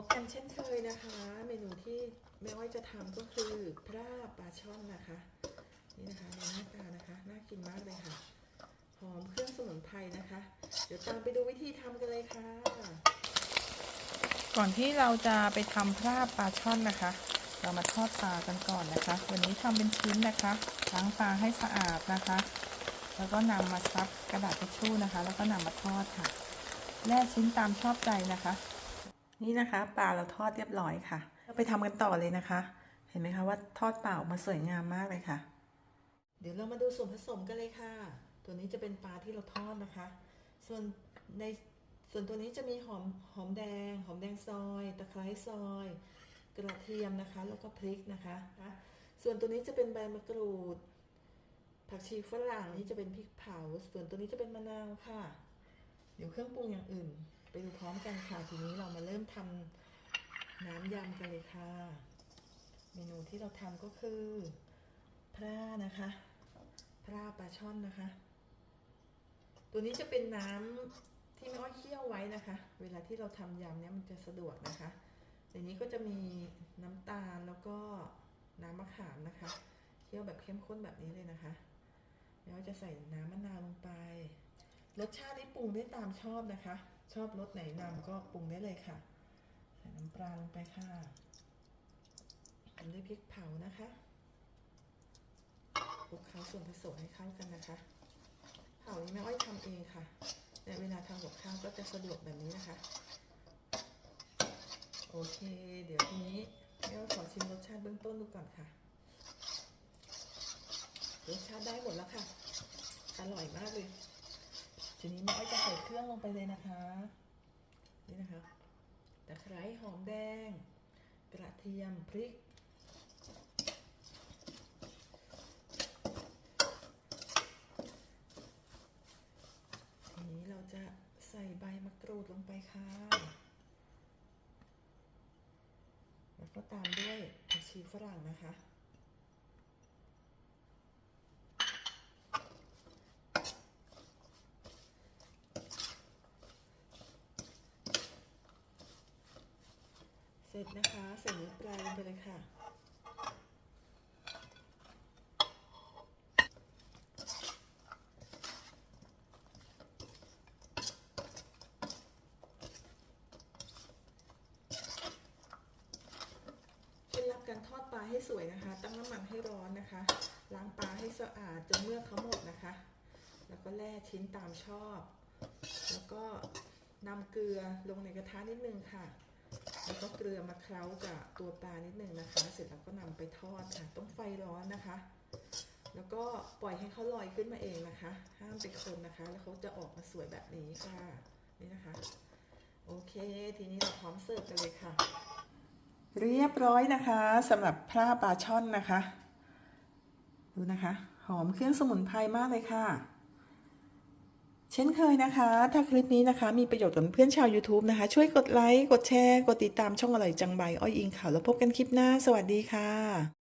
พบกันเช่นเคยนะคะ เมนูที่แม่อ้อยจะทำก็คือพราปลาช่อนนะคะ นี่นะคะนหน้าตานะคะน่ากินมากเลยค่ะหอมเครื่องสมุนไพรนะคะ เดี๋ยวตามไปดูวิธีทำกันเลยค่ะ ก่อนที่เราจะไปทำพลาปลาช่อนนะคะ เรามาทอดปลากันก่อนนะคะ วันนี้ทำเป็นชิ้นนะคะล้างปลาให้สะอาดนะคะ แล้วก็นำมาซับกระดาษทิชชู่นะคะ แล้วก็นำมาทอดค่ะแล่ชิ้นตามชอบใจนะคะ นี่นะคะปลาเราทอดเรียบร้อยค่ะ เราไปทำกันต่อเลยนะคะ เห็นไหมคะว่าทอดปลาออกมาสวยงามมากเลยค่ะ เดี๋ยวเรามาดูส่วนผสมกันเลยค่ะ ตัวนี้จะเป็นปลาที่เราทอดนะคะ ส่วนในส่วนตัวนี้จะมีหอมหอมแดง หอมแดงซอย ตะไคร้ซอย กระเทียมนะคะ แล้วก็พริกนะคะส่วนตัวนี้จะเป็นใบมะกรูด ผักชีฝรั่งนี่จะเป็นพริกเผา ส่วนตัวนี้จะเป็นมะนาวค่ะ เดี๋ยวเครื่องปรุงอย่างอื่น ร้อมกันค่ะ ทีนี้เรามาเริ่มทำน้ำยำกันเลยค่ะ เมนูที่เราทำก็คือพร่านะคะพร่าปลาช่อนนะคะ ตัวนี้จะเป็นน้ำที่แม่อ้อยเคี่ยวไว้นะคะ เวลาที่เราทำยำเนี้ยมันจะสะดวกนะคะในนี้ก็จะมีน้ำตาลแล้วก็น้ำมะขามนะคะ เคี่ยวแบบเข้มข้นแบบนี้เลยนะคะแม่อ้อยจะใส่น้ำมะนาวลงไป รสชาตินี่ปรุงได้ตามชอบนะคะ ชอบรสไหนนำก็ปรุงได้เลยค่ะ ใส่น้ำปลาลงไปค่ะตามด้วยพริกเผานะคะคลุกเคล้าส่วนผสมให้เข้ากันนะคะ เผานี้แม่อ้อยทำเองค่ะในเวลาทำกับข้าวก็จะสะดวกแบบนี้นะคะ โอเค เดี๋ยวทีนี้แม่อ้อยขอชิมรสชาติเบื้องต้นดูก่อนค่ะ รสชาติได้หมดแล้วค่ะ อร่อยมากเลย ทีนี้แม่อ้อยจะใส่เครื่องลงไปเลยนะคะ นี่นะคะตะไคร้หอมแดง กระเทียมพริก ทีนี้เราจะใส่ใบมะกรูดลงไปค่ะ แล้วก็ตามด้วยผักชีฝรั่งนะคะ ร็จนะคะใส่เนื้อปลาลงไปเลยค่ะ เคล็ดลับการทอดปลาให้สวยนะคะ ตั้งน้ำมันให้ร้อนนะคะ ล้างปลาให้สะอาดจนเมื่อกเขาหมดนะคะ แล้วก็แล่ชิ้นตามชอบ แล้วก็นำเกลือลงในกระทะนิดนึงค่ะ แล้วก็เกลือมาเคล้ากับตัวปลานิดนึงนะคะ เสร็จแล้วก็นำไปทอดค่ะ ต้องไฟร้อนนะคะ แล้วก็ปล่อยให้เขาลอยขึ้นมาเองนะคะ ห้ามไปคนนะคะ แล้วเขาจะออกมาสวยแบบนี้ค่ะ นี่นะคะ โอเค ทีนี้เราพร้อมเสิร์ฟกันเลยค่ะ เรียบร้อยนะคะสำหรับพลาปลาช่อนนะคะ ดูนะคะ หอมเครื่องสมุนไพรมากเลยค่ะ เช่นเคยนะคะ ถ้าคลิปนี้นะคะ มีประโยชน์กับเพื่อนชาว YouTube นะคะ ช่วยกดไลค์ กดแชร์ กดติดตามช่องอร่อยจังใบ อ้อยอิงค่ะ แล้วพบกันคลิปหน้า สวัสดีค่ะ